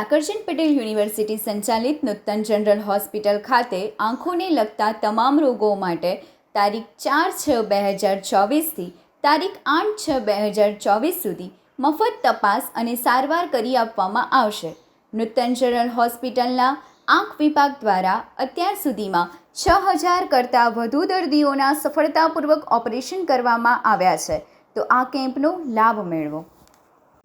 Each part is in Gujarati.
સાકરચંદ પટેલ યુનિવર્સિટી સંચાલિત નૂતન જનરલ હોસ્પિટલ ખાતે આંખોને લગતા તમામ રોગો માટે તારીખ ચાર છ બે હજાર ચોવીસથી તારીખ આઠ છ બે હજાર ચોવીસ સુધી મફત તપાસ અને સારવાર કરી આપવામાં આવશે. નૂતન જનરલ હોસ્પિટલના આંખ વિભાગ દ્વારા અત્યાર સુધીમાં છ હજાર કરતાં વધુ દર્દીઓના સફળતાપૂર્વક ઓપરેશન કરવામાં આવ્યા છે. તો આ કેમ્પનો લાભ મેળવો.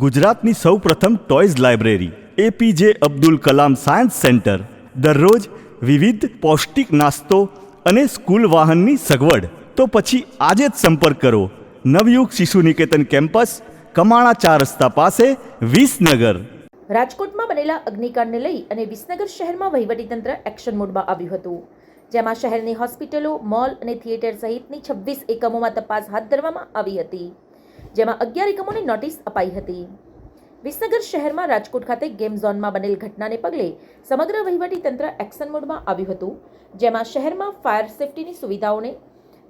ગુજરાતની સૌપ્રથમ toys library A P J Abdul Kalam science centre, દરરોજ વિવિધ પૌષ્ટિક નાસ્તો અને સ્કૂલ વાહનની સગવડ. તો પછી આજે જ સંપર્ક કરો. નવયુગ શિશુ નિકેતન કેમ્પસ, કમાણા ચાર રસ્તા પાસે, વિસનગર. રાજકોટમાં બનેલા અગ્નિકાંડને લઈ અને વિસનગર શહેરમાં વહીવટીતંત્ર એક્શન મોડમાં આવ્યું હતું. જેમાં શહેરની હોસ્પિટલો, મોલ અને થિયેટર સહિતની છવ્વીસ એકમોમાં તપાસ હાથ ધરવામાં આવી હતી. જેમાં અગિયાર એકમોને નોટિસ અપાઈ હતી. વિસનગર શહેરમાં રાજકોટ ખાતે ગેમ ઝોનમાં બનેલ ઘટનાને પગલે સમગ્ર વહીવટી તંત્ર એક્શન મોડમાં આવ્યું હતું, જેમાં શહેરમાં ફાયર સેફટીની સુવિધાઓને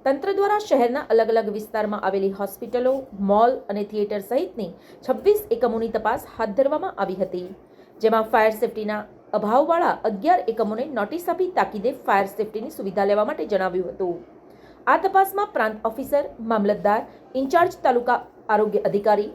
તંત્ર દ્વારા શહેરના અલગ અલગ વિસ્તારમાં આવેલી હોસ્પિટલો મોલ અને થિયેટર સહિતની છવ્વીસ એકમોની તપાસ હાથ ધરવામાં આવી હતી, જેમાં ફાયર સેફટીના અભાવવાળા અગિયાર એકમોને નોટિસ આપી તાકીદે ફાયર સેફટીની સુવિધા લેવા માટે જણાવ્યું હતું. આ તપાસમાં પ્રાંત ઓફિસર, મામલતદાર, ઇન્ચાર્જ તાલુકા આરોગ્ય અધિકારી,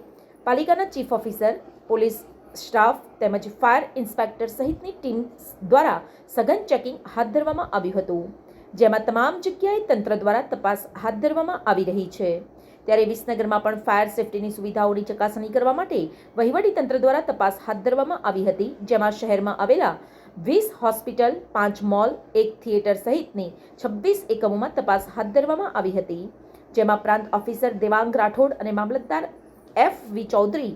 પાલિકાના ચીફ ઓફિસર, પોલીસ સ્ટાફ તેમજ ફાયર ઇન્સ્પેક્ટર સહિતની ટીમ દ્વારા સઘન ચેકિંગ હાથ ધરવામાં આવ્યું હતું. જેમાં તમામ જગ્યાએ તંત્ર દ્વારા તપાસ હાથ ધરવામાં આવી રહી છે. ત્યારે વિસનગરમાં પણ ફાયર સેફટીની સુવિધાઓની ચકાસણી કરવા માટે વહીવટી તંત્ર દ્વારા તપાસ હાથ ધરવામાં આવી હતી, જેમાં શહેરમાં આવેલા વીસ હોસ્પિટલ, પાંચ મોલ, એક થિયેટર સહિતની છવ્વીસ એકમોમાં તપાસ હાથ ધરવામાં આવી હતી. જેમાં પ્રાંત ઓફિસર દેવાંગ રાઠોડ અને mamlatdar F V Chaudhari,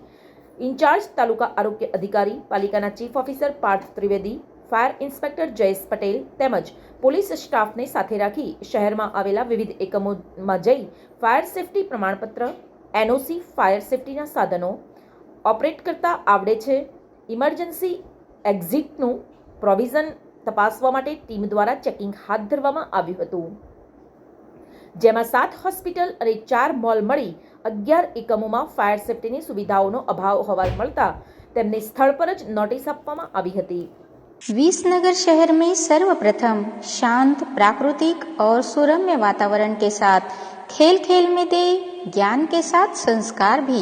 incharge taluka આરોગ્ય અધિકારી, પાલિકાના chief officer Parth Trivedi, fire inspector Jayesh Patel તેમજ પોલીસ સ્ટાફને સાથે રાખી શહેરમાં આવેલા વિવિધ એકમોમાં જઈ ફાયર સેફટી પ્રમાણપત્ર, એનઓસી, ફાયર સેફટીના સાધનો ઓપરેટ કરતા આવડે છે. ઇમરજન્સી એક્ઝિટનું પ્રોવિઝન તપાસવા માટે ટીમ દ્વારા ચેકિંગ હાથ ધરવામાં આવ્યું હતું જેમાં સાત હોસ્પિટલ અને ચાર મોલ મળી અગિયાર એકમોમાં ફાયર સેફટીની સુવિધાઓનો અભાવ હોવા મળતા તેમને સ્થળ પર જ નોટિસ આપવામાં આવી હતી विसनगर शहर में सर्वप्रथम शांत प्राकृतिक और सुरम्य वातावरण के साथ खेल खेल में दे ज्ञान के साथ संस्कार भी